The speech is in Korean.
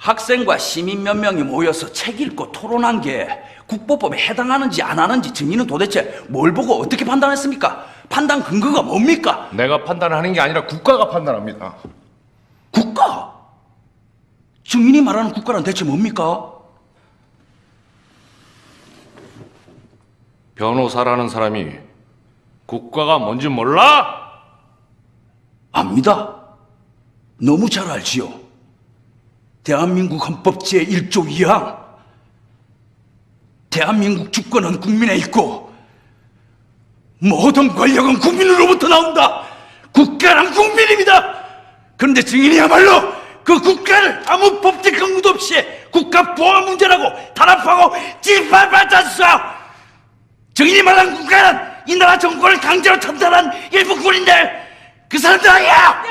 학생과 시민 몇 명이 모여서 책 읽고 토론한 게 국보법에 해당하는지 안 하는지 증인은 도대체 뭘 보고 어떻게 판단했습니까? 판단 근거가 뭡니까? 내가 판단하는 게 아니라 국가가 판단합니다. 국가? 증인이 말하는 국가란 대체 뭡니까? 변호사라는 사람이 국가가 뭔지 몰라? 압니다. 너무 잘 알지요. 대한민국 헌법 제1조 2항. 대한민국 주권은 국민에 있고 모든 권력은 국민으로부터 나온다. 국가란 국민입니다. 그런데 증인이야말로 그 국가를 아무 법적 근거도 없이 국가 보안 문제라고 탄압하고 짓밟았잖소. 증인이 말한 국가는 이 나라 정권을 강제로 참탈한 일부 군인들 그 사람들 아니야!